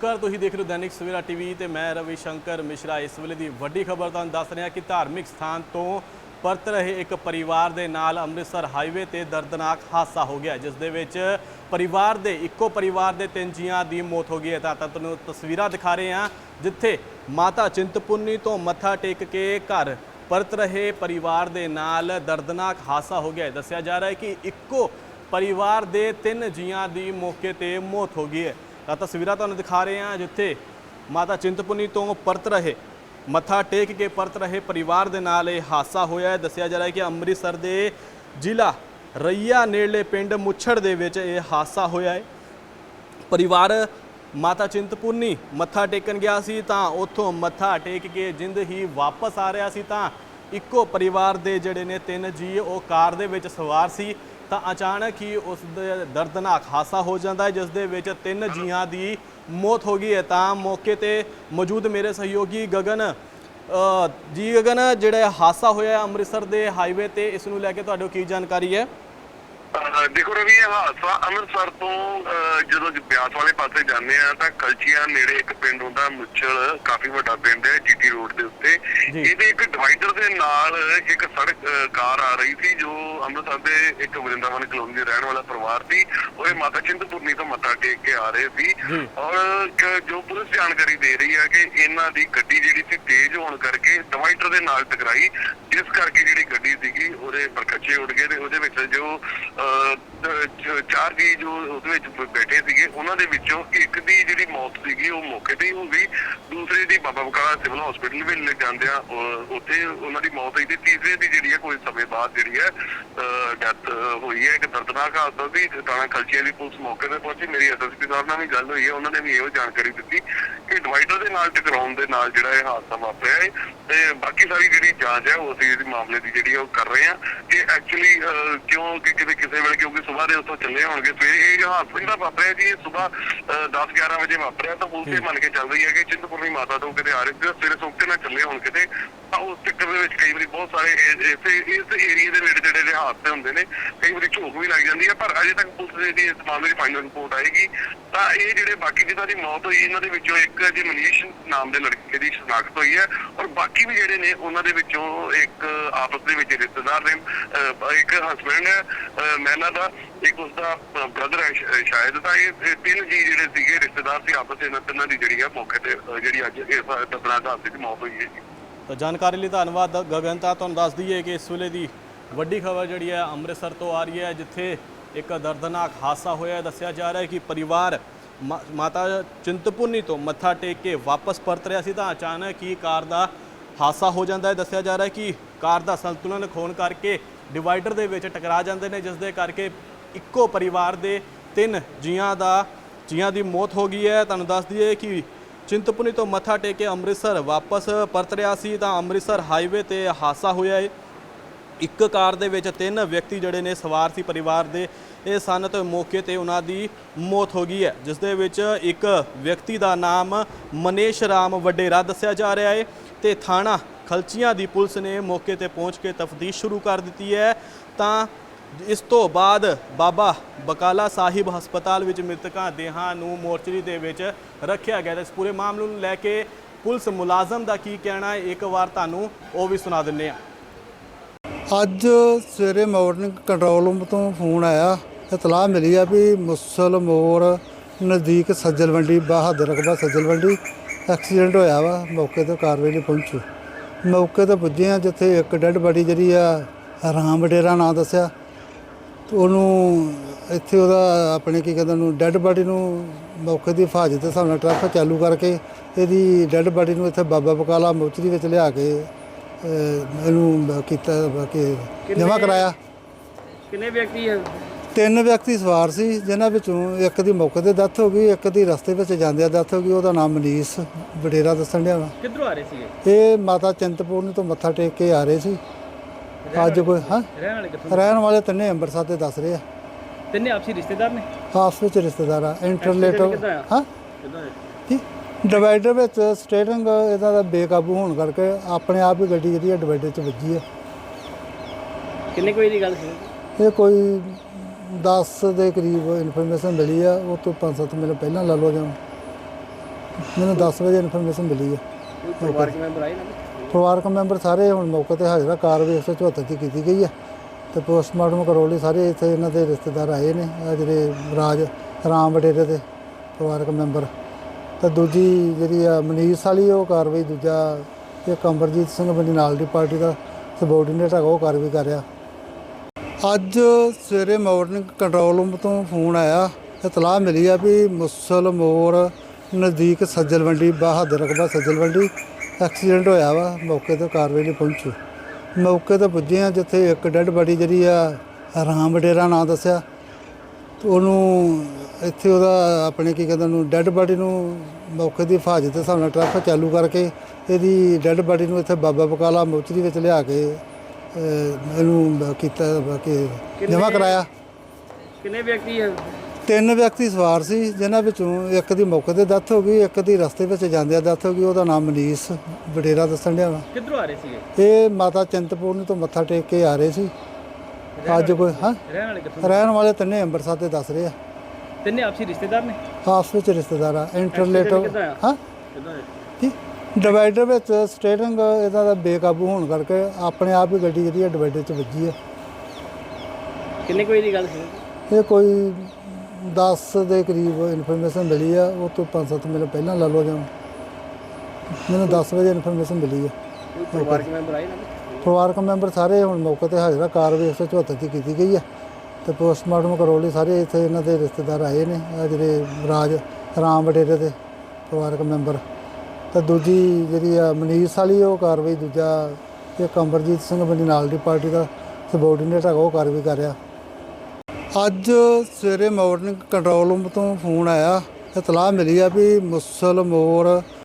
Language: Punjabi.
ਨਮਸਕਾਰ ਤੁਸੀਂ ਦੇਖ ਰਹੇ ਹੋ ਦੈਨਿਕ ਸਵੇਰਾ ਟੀਵੀ ਤੇ ਮੈਂ ਰਵੀ ਸ਼ੰਕਰ ਮਿਸ਼ਰਾ ਇਸ ਵੇਲੇ ਦੀ ਵੱਡੀ ਖਬਰ ਤੁਹਾਨੂੰ ਦੱਸ ਰਿਹਾ ਕਿ ਧਾਰਮਿਕ ਸਥਾਨ ਤੋਂ ਪਰਤ ਰਹੇ ਇੱਕ ਪਰਿਵਾਰ ਦੇ ਨਾਲ ਅੰਮ੍ਰਿਤਸਰ ਹਾਈਵੇ ਤੇ ਦਰਦਨਾਕ ਹਾਦਸਾ ਹੋ ਗਿਆ, ਜਿਸ ਦੇ ਵਿੱਚ ਪਰਿਵਾਰ ਦੇ ਇੱਕੋ ਪਰਿਵਾਰ ਦੇ ਤਿੰਨ ਜੀਆਂ ਦੀ ਮੌਤ ਹੋ ਗਈ ਹੈ। ਤਾਂ ਤਾਂ ਤੁਹਾਨੂੰ ਤਸਵੀਰਾਂ ਦਿਖਾ ਰਹੇ ਹਾਂ, ਜਿੱਥੇ ਮਾਤਾ ਚਿੰਤਪੁਰਨੀ ਤੋਂ ਮੱਥਾ ਟੇਕ ਕੇ ਘਰ ਪਰਤ ਰਹੇ ਪਰਿਵਾਰ ਦੇ ਨਾਲ ਦਰਦਨਾਕ ਹਾਦਸਾ ਹੋ ਗਿਆ ਹੈ। ਦੱਸਿਆ ਜਾ ਰਿਹਾ ਹੈ ਕਿ ਇੱਕੋ ਪਰਿਵਾਰ ਦੇ ਤਿੰਨ ਜੀਆਂ ਦੀ ਮੌਕੇ ਤੇ ਮੌਤ ਹੋ ਗਈ ਹੈ। ਤਾਂ ਤਸਵੀਰਾਂ ਤੁਹਾਨੂੰ ਦਿਖਾ ਰਹੇ ਹਾਂ ਜਿੱਥੇ ਮਾਤਾ ਚਿੰਤਪੁਰਨੀ ਤੋਂ ਪਰਤ ਰਹੇ, ਮੱਥਾ ਟੇਕ ਕੇ ਪਰਤ ਰਹੇ ਪਰਿਵਾਰ ਦੇ ਨਾਲ ਇਹ ਹਾਦਸਾ ਹੋਇਆ ਹੈ। ਦੱਸਿਆ ਜਾ ਰਿਹਾ ਹੈ ਕਿ ਅੰਮ੍ਰਿਤਸਰ ਦੇ ਜ਼ਿਲ੍ਹਾ ਰਈਆ ਨੇੜਲੇ ਪਿੰਡ ਮੁੱਛੜ ਦੇ ਵਿੱਚ ਇਹ ਹਾਦਸਾ ਹੋਇਆ ਹੈ। ਪਰਿਵਾਰ ਮਾਤਾ ਚਿੰਤਪੁਰਨੀ ਮੱਥਾ ਟੇਕਣ ਗਿਆ ਸੀ ਤਾਂ ਉੱਥੋਂ ਮੱਥਾ ਟੇਕ ਕੇ ਜਿੰਦ ਹੀ ਵਾਪਸ ਆ ਰਿਹਾ ਸੀ ਤਾਂ ਇੱਕੋ ਪਰਿਵਾਰ ਦੇ ਜਿਹੜੇ ਨੇ ਤਿੰਨ ਜੀ, ਉਹ ਕਾਰ ਦੇ ਵਿੱਚ ਸਵਾਰ ਸੀ। ਤਾਂ ਅਚਾਨਕ ਹੀ ਉਸ ਦੇ ਦਰਦਨਾਕ ਹਾਦਸਾ ਹੋ ਜਾਂਦਾ ਹੈ ਜਿਸ ਦੇ ਵਿੱਚ ਤਿੰਨ ਜੀਆਂ ਦੀ ਮੌਤ ਹੋ ਗਈ ਹੈ। ਤਾਂ ਮੌਕੇ ਤੇ ਮੌਜੂਦ ਮੇਰੇ ਸਹਿਯੋਗੀ ਗਗਨ ਜੀ ਗਗਨ, ਜਿਹੜਾ ਹਾਦਸਾ ਹੋਇਆ ਅੰਮ੍ਰਿਤਸਰ ਦੇ ਹਾਈਵੇ ਤੇ, ਇਸ ਨੂੰ ਲੈ ਕੇ ਤੁਹਾਡੇ ਕੀ ਜਾਣਕਾਰੀ ਹੈ? ਦੇਖੋ ਰਵੀ ਇਹ ਹਾਦਸਾ ਅੰਮ੍ਰਿਤਸਰ ਤੋਂ ਜਦੋਂ ਬਿਆਸ ਵਾਲੇ ਪਾਸੇ ਜਾਂਦੇ ਆ ਤਾਂ ਕਲਚੀਆਂ ਨੇੜੇ ਇੱਕ ਪਿੰਡ ਹੁੰਦਾ ਮੁੱਛਲ ਕਾਫੀ ਵੱਡਾ ਪਿੰਡ ਹੈ ਜੀਟੀ ਰੋਡ ਦੇ ਉੱਤੇ। ਇਹਦੇ ਇੱਕ ਡਿਵਾਈਡਰ ਦੇ ਨਾਲ ਇੱਕ ਸੜਕ ਕਾਰ ਆ ਰਹੀ ਸੀ ਜੋ ਅੰਮ੍ਰਿਤਸਰ ਦੇ ਇੱਕ ਵਰਿੰਦਾਵਨ ਕਲੋਨੀ ਦੇ ਰਹਿਣ ਵਾਲਾ ਪਰਿਵਾਰ ਸੀ ਉਹ ਇਹ ਮਾਤਾ ਚਿੰਤਪੁਰਨੀ ਤੋਂ ਮੱਥਾ ਟੇਕ ਕੇ ਆ ਰਹੇ ਸੀ। ਔਰ ਜੋ ਪੁਲਿਸ ਜਾਣਕਾਰੀ ਦੇ ਰਹੀ ਹੈ ਕਿ ਇਹਨਾਂ ਦੀ ਗੱਡੀ ਜਿਹੜੀ ਸੀ ਤੇਜ਼ ਹੋਣ ਕਰਕੇ ਡਿਵਾਈਡਰ ਦੇ ਨਾਲ ਟਕਰਾਈ ਜਿਸ ਕਰਕੇ ਜਿਹੜੀ ਗੱਡੀ ਸੀਗੀ ਉਹਦੇ ਪਰਕੱਚੇ ਉੱਡ ਗਏ ਤੇ ਉਹਦੇ ਵਿੱਚ ਜੋ ਅਹ, ਤ- ਚ- ਚਾਰ ਜੀ ਜੋ ਉਹਦੇ ਵਿੱਚ ਬੈਠੇ ਸੀਗੇ, ਉਹਨਾਂ ਦੇ ਵਿੱਚੋਂ ਇੱਕ ਦੀ ਜਿਹੜੀ ਮੌਤ ਸੀਗੀ, ਉਹ ਮੌਕੇ ਤੇ ਹੀ ਹੋ ਗਈ। ਦੂਸਰੇ ਦੀ ਬਾਬਾ ਬਕਾਲਾ ਸਿਵਲ ਹਸਪੀਟਲ ਵਿੱਚ ਲੈ ਜਾਂਦੇ ਆ ਉੱਥੇ ਉਹਨਾਂ ਦੀ ਮੌਤ ਹੋਈ ਤੇ ਤੀਸਰੇ ਦੀ ਜਿਹੜੀ ਹੈ ਕੋਈ ਸਮੇਂ ਬਾਅਦ ਜਿਹੜੀ ਹੈ ਡੈਥ ਹੋਈ ਹੈ ਇੱਕ ਦਰਦਨਾਕ ਹਾਦਸਾ ਸੀ, ਥਾਣਾ ਖਲਚੀਆਂ ਦੀ ਪੁਲਿਸ ਮੌਕੇ ਤੇ ਪਹੁੰਚੀ। ਮੇਰੀ ਐਸਐਸਪੀ ਸਾਹਿਬ ਨਾਲ ਵੀ ਗੱਲ ਹੋਈ ਹੈ ਉਹਨਾਂ ਨੇ ਵੀ ਇਹੋ ਜਾਣਕਾਰੀ ਦਿੱਤੀ ਕਿ ਡਿਵਾਈਡਰ ਦੇ ਨਾਲ ਟਕਰਾਉਣ ਦੇ ਨਾਲ ਜਿਹੜਾ ਇਹ ਹਾਦਸਾ ਵਾਪਰਿਆ ਹੈ ਤੇ ਬਾਕੀ ਸਾਰੀ ਜਿਹੜੀ ਜਾਂਚ ਹੈ ਉਹ ਅਸੀਂ ਇਸ ਮਾਮਲੇ ਦੀ ਜਿਹੜੀ ਉਹ ਕਰ ਰਹੇ ਹਾਂ। ਕਿ ਐਕਚੁਅਲੀ ਕਿਉਂ ਕਿ ਕਿਤੇ ਕਿਸੇ ਵੇਲੇ ਕਿਉਂਕਿ ਸਵੇਰ ਦੇ ਉੱਥੋਂ ਚੱਲੇ ਹੋਣਗੇ ਸਵੇਰੇ ਇਹ ਹਾਦਸਾ ਜਿਹੜਾ ਵਾਪਰਿਆ ਜੀ ਇਹ ਸਵੇਰ 10 11 ਵਜੇ ਵਾਪਰਿਆ ਤਾਂ ਪੁਲਿਸ ਇਹ ਮੰਨ ਕੇ ਚੱਲ ਰਹੀ ਹੈ ਕਿ ਚਿੰਤਪੁਰਨੀ ਮਾਤਾ ਤੋਂ ਕਿਤੇ ਆ ਰਹੇ ਸੀ ਸਵੇਰੇ ਸੁੱਤੇ ਨਾਲ ਚੱਲੇ ਹੋਣ ਕਿਤੇ। ਤਾਂ ਉਸ ਚੱਕਰ ਦੇ ਵਿੱਚ ਕਈ ਵਾਰੀ ਬਹੁਤ ਸਾਰੇ ਇਸੇ ਇਸ ਏਰੀਆ ਦੇ ਨੇੜੇ ਜਿਹੜੇ ਦੇ ਹਾਦਸੇ ਹੁੰਦੇ ਨੇ। ਕਈ ਵਾਰੀ ਝੋਕ ਵੀ ਲੱਗ ਜਾਂਦੀ ਹੈ ਪਰ ਅਜੇ ਤੱਕ ਪੁਲਿਸ ਦੀ ਇਸ ਮਾਮਲੇ ਦੀ ਫਾਈਨਲ ਰਿਪੋਰਟ ਆਏਗੀ। ਤਾਂ ਇਹ ਜਿਹੜੇ ਬਾਕੀ ਜਿਨ੍ਹਾਂ ਦੀ ਮੌਤ ਹੋਈ ਇਹਨਾਂ ਦੇ ਵਿੱਚੋਂ ਇੱਕ ਜੀ ਮਨੀਸ਼ ਨਾਮ ਦੇ ਲੜਕੇ ਦੀ ਸ਼ਨਾਖਤ ਹੋਈ ਹੈ। ਔਰ ਬਾਕੀ ਵੀ ਜਿਹੜੇ ਨੇ ਉਹਨਾਂ ਦੇ ਵਿੱਚੋਂ ਇੱਕ ਆਪਸ ਦੇ ਵਿੱਚ ਰਿਸ਼ਤੇਦਾਰ ਨੇ ਇੱਕ ਹਸਬੰਡ ਹੈ ਅਹ, ਦਾ ਇੱਕ ਉਸਦਾ ਬ੍ਰਦਰ ਹੈ ਸ਼ਾਇਦ ਤਾਂ ਇਹ ਤਿੰਨ ਜੀ ਜਿਹੜੇ ਸੀਗੇ ਰਿਸ਼ਤੇਦਾਰ ਸੀ ਆਪਸ ਵਿੱਚ ਤਿੰਨਾਂ ਦੀ ਜਿਹੜੀ ਹੈ ਮੌਕੇ ਤੇ ਜਿਹੜੀ ਅੱਜ ਇਸ ਦਰਦਨਾਕ ਹਾਦਸੇ 'ਚ ਮੌਤ ਹੋਈ ਹੈ ਤਾਂ ਜਾਣਕਾਰੀ ਲਈ ਧੰਨਵਾਦ ਗਗਨ ਤਾਂ ਤੁਹਾਨੂੰ ਦੱਸ ਦਈਏ ਕਿ ਇਸ ਵੇਲੇ ਦੀ ਵੱਡੀ ਖਬਰ ਜਿਹੜੀ ਹੈ ਅੰਮ੍ਰਿਤਸਰ ਤੋਂ ਆ ਰਹੀ ਹੈ ਜਿੱਥੇ ਇੱਕ ਦਰਦਨਾਕ ਹਾਦਸਾ ਹੋਇਆ ਦੱਸਿਆ ਜਾ ਰਿਹਾ ਹੈ ਕਿ ਪਰਿਵਾਰ ਮਾਤਾ ਚਿੰਤਪੁਰਨੀ ਤੋਂ ਮੱਥਾ ਟੇਕ ਕੇ ਵਾਪਸ ਪਰਤ ਰਿਹਾ ਸੀ ਤਾਂ ਅਚਾਨਕ ਹੀ ਕਾਰ ਦਾ ਹਾਦਸਾ ਹੋ ਜਾਂਦਾ ਹੈ। ਦੱਸਿਆ ਜਾ ਰਿਹਾ ਹੈ ਕਿ ਕਾਰ ਦਾ ਸੰਤੁਲਨ ਖੋਣ ਕਰਕੇ ਡਿਵਾਈਡਰ ਦੇ ਵਿੱਚ ਟਕਰਾ ਜਾਂਦੇ ਨੇ, ਜਿਸ ਦੇ ਕਰਕੇ ਇੱਕੋ ਪਰਿਵਾਰ ਦੇ ਤਿੰਨ ਜੀਆਂ ਦਾ, ਜੀਆਂ ਦੀ ਮੌਤ ਹੋ ਗਈ ਹੈ। ਤੁਹਾਨੂੰ ਦੱਸ ਦਈਏ ਕਿ ਚਿੰਤਪੁਰਨੀ ਤੋਂ ਮੱਥਾ ਟੇਕ ਕੇ ਅੰਮ੍ਰਿਤਸਰ ਵਾਪਸ ਪਰਤ ਰਿਹਾ ਸੀ, ਤਾਂ ਅੰਮ੍ਰਿਤਸਰ ਹਾਈਵੇ ਤੇ ਹਾਦਸਾ ਹੋਇਆ ਹੈ। ਇੱਕ ਕਾਰ ਦੇ ਵਿੱਚ ਤਿੰਨ ਵਿਅਕਤੀ ਜਿਹੜੇ ਨੇ ਸਵਾਰ ਸੀ ਪਰਿਵਾਰ ਦੇ। ਇਹ ਸਨ ਤੇ ਮੌਕੇ ਤੇ ਉਹਨਾਂ ਦੀ ਮੌਤ ਹੋ ਗਈ ਹੈ। ਜਿਸ ਦੇ ਵਿੱਚ ਇੱਕ ਵਿਅਕਤੀ ਦਾ ਨਾਮ ਮਨੇਸ਼ ਰਾਮ ਵਡੇਰਾ ਦੱਸਿਆ ਜਾ ਰਿਹਾ ਹੈ ਤੇ ਥਾਣਾ ਖਲਚੀਆਂ ਦੀ ਪੁਲਿਸ ਨੇ ਮੌਕੇ ਤੇ ਪਹੁੰਚ ਕੇ ਤਫਤੀਸ਼ ਸ਼ੁਰੂ ਕਰ ਦਿੱਤੀ ਹੈ। ਤਾਂ ਇਸ ਤੋਂ ਬਾਅਦ ਬਾਬਾ ਬਕਾਲਾ ਸਾਹਿਬ ਹਸਪਤਾਲ ਵਿੱਚ ਮ੍ਰਿਤਕਾਂ ਦੇਹਾਂ ਨੂੰ ਮੋਰਚਰੀ ਦੇ ਵਿੱਚ ਰੱਖਿਆ ਗਿਆ ਇਸ ਪੂਰੇ ਮਾਮਲੇ ਨੂੰ ਲੈ ਕੇ ਪੁਲਿਸ ਮੁਲਾਜ਼ਮ ਦਾ ਕੀ ਕਹਿਣਾ ਹੈ, ਇੱਕ ਵਾਰ ਤੁਹਾਨੂੰ ਉਹ ਵੀ ਸੁਣਾ ਦਿੰਨੇ ਆ ਅੱਜ ਸਵੇਰੇ ਮਾਰਨਿੰਗ ਕੰਟਰੋਲ ਰੂਮ ਤੋਂ ਫੋਨ ਆਇਆ ਇਤਲਾਹ ਮਿਲੀ ਆ ਵੀ ਮੁਸਲ ਮੋੜ ਨਜ਼ਦੀਕ ਸੱਜਲ ਮੰਡੀ ਬਹਾਦਰ ਰਕਬਾ ਸੱਜਲ ਮੰਡੀ ਐਕਸੀਡੈਂਟ ਹੋਇਆ ਵਾ, ਮੌਕੇ ਤੇ ਕਾਰਵਾਈ ਨਹੀਂ ਪਹੁੰਚੇ। ਮੌਕੇ ਤੇ ਪੁੱਜੇ ਆ ਜਿੱਥੇ ਇੱਕ ਡੈੱਡ ਬਾਡੀ ਜਿਹੜੀ ਆ, ਰਾਮ ਵਡੇਰਾ ਨਾਂ ਦੱਸਿਆ। ਉਹਨੂੰ ਇੱਥੇ ਉਹਦਾ ਆਪਣੇ ਕੀ ਕਹਿੰਦੇ ਉਹਨੂੰ ਡੈੱਡ ਬਾਡੀ ਨੂੰ ਮੌਕੇ ਦੀ ਹਿਫਾਜ਼ਤ ਦੇ ਹਿਸਾਬ ਨਾਲ ਟਰੱਕ ਚਾਲੂ ਕਰਕੇ ਇਹਦੀ ਡੈੱਡ ਬਾਡੀ ਨੂੰ ਇੱਥੇ ਬਾਬਾ ਬਕਾਲਾ ਮੋਚਰੀ ਵਿੱਚ ਲਿਆ ਕੇ ਅਹ, ਇਹਨੂੰ ਕੀਤਾ ਕਿ ਜਮ੍ਹਾਂ ਕਰਾਇਆ। ਕਿੰਨੇ ਵਿਅਕਤੀ ਹੈ? ਤਿੰਨ ਵਿਅਕਤੀ ਸਵਾਰ ਸੀ ਜਿਨ੍ਹਾਂ ਵਿੱਚੋਂ ਇੱਕ ਦੀ ਮੌਕੇ ਤੇ ਡੈਥ ਹੋ ਗਈ ਇੱਕ ਦੀ ਰਸਤੇ ਵਿੱਚ ਜਾਂਦਿਆਂ ਡੈਥ ਹੋ ਗਈ ਉਹਦਾ ਨਾਮ ਮਨੀਸ਼ ਵਡੇਰਾ ਦੱਸਣ ਡਿਆ ਵਾ। ਕਿੱਧਰੋਂ ਆ ਰਹੇ ਸੀਗੇ? ਇਹ ਮਾਤਾ ਚਿੰਤਪੁਰਨੀ ਤੋਂ ਮੱਥਾ ਟੇਕ ਕੇ ਆ ਰਹੇ ਸੀ। ਅੱਜ ਕੋਈ ਹਾਂ? ਰਹਿਣ ਵਾਲੇ ਕਿੱਥੋਂ? ਰਹਿਣ ਵਾਲੇ ਤਿੰਨੇ ਅੰਮ੍ਰਿਤਸਰ ਦੇ ਦੱਸ ਰਹੇ ਆ। ਤਿੰਨੇ ਆਪਸੀ ਰਿਸ਼ਤੇਦਾਰ ਨੇ? ਆਪਸ ਵਿੱਚ ਰਿਸ਼ਤੇਦਾਰ ਆ ਇੰਟਰਨੈਟ Accident ਕਿੱਦਾਂ ਆ? ਹਾਂ? ਕਿੱਦਾਂ ਹੋਇਆ? ਡਿਵਾਈਡਰ ਵਿੱਚ ਸਟੇਰਿੰਗ ਇਹਦਾ ਦਾ ਬੇਕਾਬੂ ਹੋਣ ਕਰਕੇ ਆਪਣੇ ਆਪ ਹੀ ਗੱਡੀ ਜਿਹੜੀ ਹੈ ਡਿਵਾਈਡਰ 'ਚ ਵੱਜੀ ਹੈ। ਕਿੰਨੇ ਕੋਈ ਦੀ ਗੱਲ ਸੀ? ਇਹ ਕੋਈ 10 ਦੇ ਕਰੀਬ ਇਨਫੋਰਮੇਸ਼ਨ ਮਿਲੀ ਆ ਉਹ ਤੋਂ 5-7 ਮਿੰਟ ਪਹਿਲਾਂ ਲਾ ਲਓ ਜਾਂ ਮੈਨੂੰ 10 ਵਜੇ ਇਨਫੋਰਮੇਸ਼ਨ ਮਿਲੀ ਕੋਈ ਪਰਿਵਾਰਕ ਮੈਂਬਰ ਆਏ ਨਾ ਪਰਿਵਾਰਕ ਮੈਂਬਰ ਸਾਰੇ ਹੁਣ ਮੌਕੇ ਤੇ ਹਾਜ਼ਰ ਆ ਕਾਰਵਾਈ 174 ਦੀ ਕੀਤੀ ਗਈ ਹੈ ਤੇ ਪੋਸਟਮਾਰਟਮ ਕਰਵਾਉਣ ਲਈ ਸਾਰੇ ਇੱਥੇ ਇਹਨਾਂ ਦੇ ਰਿਸ਼ਤੇਦਾਰ ਆਏ ਨੇ ਆ ਜਿਹੜੇ ਰਾਜ ਰਾਮ ਵਡੇਰੇ ਦੇ ਪਰਿਵਾਰਕ ਮੈਂਬਰ। ਤੇ ਦੂਜੀ ਜਿਹੜੀ ਆ ਮਨੀਸ਼ ਵਾਲੀ, ਉਹ ਕਾਰਵਾਈ ਦੂਜਾ ਇੱਕ ਅਮਰਜੀਤ ਸਿੰਘ ਬੰਦੀ ਨਾਲ ਦੀ ਪਾਰਟੀ ਦਾ ਸਬੋਰਡੀਨੇਟ ਹੈਗਾ, ਉਹ ਕਾਰਵਾਈ ਕਰ ਰਿਹਾ। ਅੱਜ ਸਵੇਰੇ ਮਾਰਨਿੰਗ ਕੰਟਰੋਲ ਰੂਮ ਤੋਂ ਫੋਨ ਆਇਆ ਇਤਲਾਹ ਮਿਲੀ ਆ ਵੀ ਮੁਸਲ ਮੋਰ ਨਜ਼ਦੀਕ ਸੱਜਲ ਮੰਡੀ ਬਹਾਦਰ ਰਕਬਾ ਸੱਜਲ ਮੰਡੀ ਐਕਸੀਡੈਂਟ ਹੋਇਆ ਵਾ, ਮੌਕੇ ਤੇ ਕਾਰਵਾਈ ਲਈ ਪਹੁੰਚੀ। ਮੌਕੇ ਤੇ ਪੁੱਜੇ ਆ, ਜਿੱਥੇ ਇੱਕ ਡੈੱਡ ਬੋਡੀ ਜਿਹੜੀ ਆ, ਰਾਮ ਵਡੇਰਾ ਨਾਂ ਦੱਸਿਆ। ਉਹਨੂੰ ਇੱਥੇ ਉਹਦਾ ਆਪਣੇ ਕੀ ਕਹਿੰਦੇ ਉਹਨੂੰ ਡੈੱਡ ਬਾਡੀ ਨੂੰ ਮੌਕੇ ਦੀ ਹਿਫਾਜ਼ਤ ਦੇ ਹਿਸਾਬ ਨਾਲ ਟ੍ਰੈਫਿਕ ਚਾਲੂ ਕਰਕੇ ਇਹਦੀ ਡੈੱਡ ਬਾਡੀ ਨੂੰ ਇੱਥੇ ਬਾਬਾ ਬਕਾਲਾ ਮੋਚਰੀ ਵਿੱਚ ਲਿਆ ਕੇ ਇਹਨੂੰ ਕੀਤਾ ਕਿ ਜਮ੍ਹਾਂ ਕਰਾਇਆ। ਕਿੰਨੇ ਵਿਅਕਤੀ ਹੈ? ਤਿੰਨ ਵਿਅਕਤੀ ਸਵਾਰ ਸੀ ਜਿਨ੍ਹਾਂ ਵਿੱਚੋਂ ਇੱਕ ਦੀ ਮੌਕੇ ਤੇ ਡੈਥ ਹੋ ਗਈ ਇੱਕ ਦੀ ਰਸਤੇ ਵਿੱਚ ਜਾਂਦਿਆਂ ਡੈਥ ਹੋ ਗਈ ਉਹਦਾ ਨਾਮ ਮਨੀਸ਼ ਵਡੇਰਾ ਦੱਸਣ ਡਿਆ ਵਾ। ਕਿੱਧਰੋਂ ਆ ਰਹੇ ਸੀਗੇ? ਇਹ ਮਾਤਾ ਚਿੰਤਪੂਰਨੀ ਤੋਂ ਮੱਥਾ ਟੇਕ ਕੇ ਆ ਰਹੇ ਸੀ। ਅੱਜ ਕੋਈ ਹਾਂ? ਰਹਿਣ ਵਾਲੇ ਕਿੱਥੋਂ ਰਹਿਣ ਵਾਲੇ ਤਿੰਨੇ ਅੰਮ੍ਰਿਤਸਰ ਦੇ ਦੱਸ ਰਹੇ ਆ। ਤਿੰਨੇ ਆਪਸੀ ਰਿਸ਼ਤੇਦਾਰ ਨੇ? ਆਪਸ ਵਿੱਚ ਰਿਸ਼ਤੇਦਾਰ ਆ ਇੰਟਰਲੇਟਰ ਕਿੱਦਾਂ ਆ? ਹਾਂ? ਕਿੱਦਾਂ ਹੈ ਕੀ ਡਿਵਾਈਡਰ ਵਿੱਚ ਸਟੇਰਿੰਗ ਇਹਦਾ ਦਾ ਬੇਕਾਬੂ ਹੋਣ ਕਰਕੇ ਆਪਣੇ ਆਪ ਹੀ ਗੱਡੀ ਜਿਹੜੀ ਡਿਵਾਈਡਰ 'ਚ ਵੱਜੀ ਆ। ਕਿੰਨੇ ਕੋਈ ਦੀ ਗੱਲ ਸੀ? ਇਹ ਕੋਈ 10 ਦੇ ਕਰੀਬ ਇਨਫੋਰਮੇਸ਼ਨ ਮਿਲੀ ਆ ਉਹ ਤੋਂ 5-7 ਮਿੰਟ ਪਹਿਲਾਂ ਲਾ ਲਓ ਜਾਂ ਮੈਨੂੰ 10 ਵਜੇ ਇਨਫੋਰਮੇਸ਼ਨ ਮਿਲੀ ਆ। ਕੋਈ ਪਰਿਵਾਰਕ ਮੈਂਬਰ ਆਏ ਨਾ? ਪਰਿਵਾਰਕ ਮੈਂਬਰ ਸਾਰੇ ਹੁਣ ਮੌਕੇ ਤੇ ਹਾਜ਼ਰ ਆ, ਕਾਰਵਾਈ 174 ਦੀ ਕੀਤੀ ਗਈ ਹੈ ਤੇ ਪੋਸਟਮਾਰਟਮ ਕਰਾਉਣ ਲਈ ਸਾਰੇ ਇੱਥੇ ਇਹਨਾਂ ਦੇ ਰਿਸ਼ਤੇਦਾਰ ਆਏ ਨੇ, ਆ ਜਿਹੜੇ ਰਾਜ ਰਾਮ ਵਡੇਰੇ ਦੇ ਪਰਿਵਾਰਕ ਮੈਂਬਰ। ਤੇ ਦੂਜੀ ਜਿਹੜੀ ਆ ਮਨੀਸ਼ ਵਾਲੀ, ਉਹ ਕਾਰਵਾਈ ਦੂਜਾ ਇੱਕ ਅਮਰਜੀਤ ਸਿੰਘ ਬੰਦੀ ਨਾਲ ਦੀ ਪਾਰਟੀ ਦਾ ਸਬੋਰਡੀਨੇਟ ਹੈਗਾ, ਉਹ ਕਾਰਵਾਈ ਕਰ ਰਿਹਾ। ਅੱਜ ਸਵੇਰੇ ਮਾਰਨਿੰਗ ਕੰਟਰੋਲ ਰੂਮ ਤੋਂ ਫੋਨ ਆਇਆ, ਇਤਲਾਹ ਮਿਲੀ ਆ ਵੀ ਮੁਸਲ ਮੋਰ